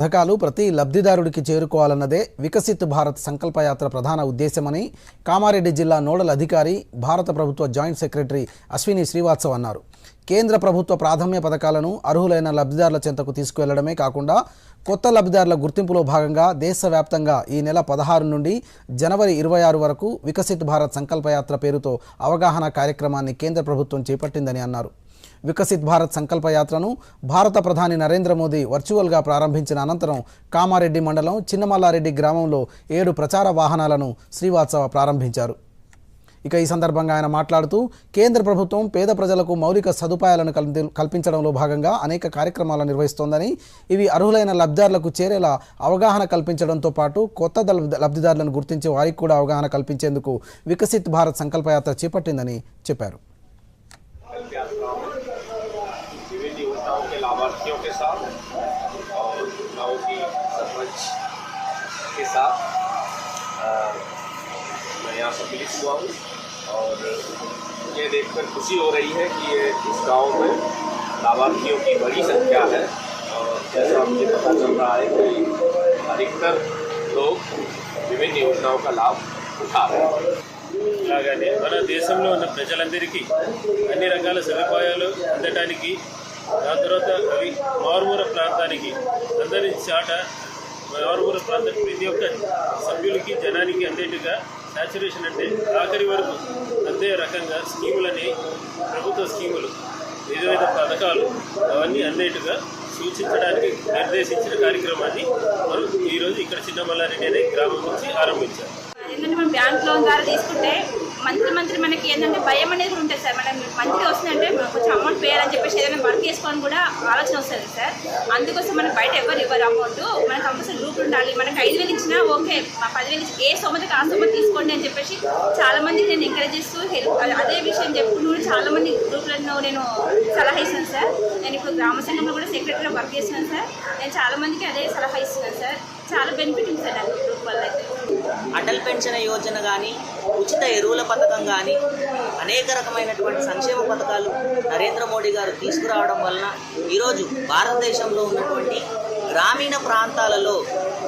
పథకాలు ప్రతి లబ్ధిదారుడికి చేరుకోవాలన్నదే వికసిత్ భారత్ సంకల్పయాత్ర ప్రధాన ఉద్దేశమని కామారెడ్డి జిల్లా నోడల్ అధికారి భారత ప్రభుత్వ జాయింట్ సెక్రటరీ అశ్విని శ్రీవాత్సవ్ అన్నారు. కేంద్ర ప్రభుత్వ ప్రాధాన్య పథకాలను అర్హులైన లబ్ధిదారుల చెంతకు తీసుకువెళ్ళడమే కాకుండా కొత్త లబ్ధిదారుల గుర్తింపులో భాగంగా దేశవ్యాప్తంగా ఈ నెల పదహారు నుండి జనవరి ఇరవై ఆరు వరకు వికసిత్ భారత్ సంకల్పయాత్ర పేరుతో అవగాహన కార్యక్రమాన్ని కేంద్ర ప్రభుత్వం చేపట్టిందని అన్నారు. వికసిత్ భారత్ సంకల్ప యాత్రను భారత ప్రధాని నరేంద్ర మోదీ వర్చువల్గా ప్రారంభించిన అనంతరం కామారెడ్డి మండలం చిన్నమల్లారెడ్డి గ్రామంలో ఏడు ప్రచార వాహనాలను శ్రీవాత్సవ ప్రారంభించారు. ఇక ఈ సందర్భంగా ఆయన మాట్లాడుతూ కేంద్ర ప్రభుత్వం పేద ప్రజలకు మౌలిక సదుపాయాలను కల్పించడంలో భాగంగా అనేక కార్యక్రమాలు నిర్వహిస్తోందని ఇవి అర్హులైన లబ్ధిదారులకు చేరేలా అవగాహన కల్పించడంతో పాటు కొత్త లబ్ధిదారులను గుర్తించి వారికి కూడా అవగాహన కల్పించేందుకు వికసిత్ భారత్ సంకల్పయాత్ర చేపట్టిందని చెప్పారు. योजनाओं के लाभार्थियों के साथ और गाँव की सरपंच के साथ अ, मैं यहाँ सम्मिलित हुआ हूँ और ये देखकर खुशी हो रही है कि ये इस गांव में लाभार्थियों की बड़ी संख्या है और जैसा मुझे पता चल रहा है कि अधिकतर लोग विभिन्न योजनाओं का लाभ उठा रहे हैं లాగానే మన దేశంలో ఉన్న ప్రజలందరికీ అన్ని రకాల సదుపాయాలు అందటానికి దాని తర్వాత అవి మారుమూర ప్రాంతానికి అందరి చాట మారుమూర ప్రాంతం ప్రతి ఒక్క సభ్యులకి జనానికి అందేట్టుగా శాచురేషన్ అంటే ఆఖరి వరకు అందే రకంగా స్కీములని ప్రభుత్వ స్కీములు వివిధ పథకాలు అవన్నీ అందేట్టుగా సూచించడానికి నిర్దేశించిన కార్యక్రమాన్ని మనం ఈరోజు ఇక్కడ చిన్నమల్లారెడ్డి అనే గ్రామం నుంచి ఆరంభించారు. ఏంటంటే మనం బ్యాంక్ లోన్ ద్వారా తీసుకుంటే మంత్లీ మంత్లీ మనకి ఏంటంటే భయం అనేది కూడా ఉంటుంది సార్. మనం మంత్లీ వస్తుందంటే కొంచెం అమౌంట్ పేయాలని చెప్పేసి ఏదైనా వర్క్ చేసుకొని కూడా ఆలోచన వస్తుంది సార్. అందుకోసం మనం బయట ఎవరు ఇవ్వరు అమౌంట్ మనకు కంపల్సరీ గ్రూప్ ఉండాలి. మనకి ఐదు వేలు ఇచ్చినా ఓకే. పదివేలు ఇచ్చి ఏ సొమ్మతికి ఆ సొమ్మతి తీసుకోండి అని చెప్పేసి చాలామంది నేను ఎంకరేజ్ చేస్తూ హెల్ప్ అదే విషయం చెప్పుకుంటూ చాలా మంది గ్రూప్లను నేను సలహా ఇస్తున్నాను సార్. నేను ఇప్పుడు గ్రామ సంఘంలో కూడా సెక్రటరీగా వర్క్ చేస్తున్నాను సార్. నేను చాలా మందికి అదే సలహా ఇస్తున్నాను సార్. చాలా బెనిఫిట్ ఉంది సార్ నాకు గ్రూప్ వల్ల. అటల్ పెన్షన్ యోజన కానీ ఉచిత ఎరువుల పథకం కానీ అనేక రకమైనటువంటి సంక్షేమ పథకాలు నరేంద్ర మోడీ గారు తీసుకురావడం వలన ఈరోజు భారతదేశంలో ఉన్నటువంటి గ్రామీణ ప్రాంతాలలో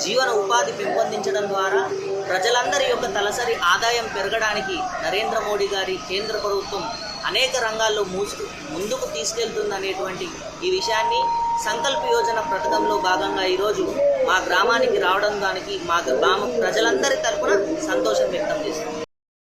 జీవన ఉపాధి పెంపొందించడం ద్వారా ప్రజలందరి యొక్క తలసరి ఆదాయం పెరగడానికి నరేంద్ర మోడీ గారి కేంద్ర ప్రభుత్వం అనేక రంగాల్లో మూసుకు ముందుకు తీసుకెళ్తుందనేటువంటి ఈ విషయాన్ని సంకల్ప యోజన పథకంలో భాగంగా ఈరోజు మా గ్రామానికి రావడం దానికి మా గ్రామ ప్రజలందరి తరఫున సంతోషం వ్యక్తం చేస్తున్నాం.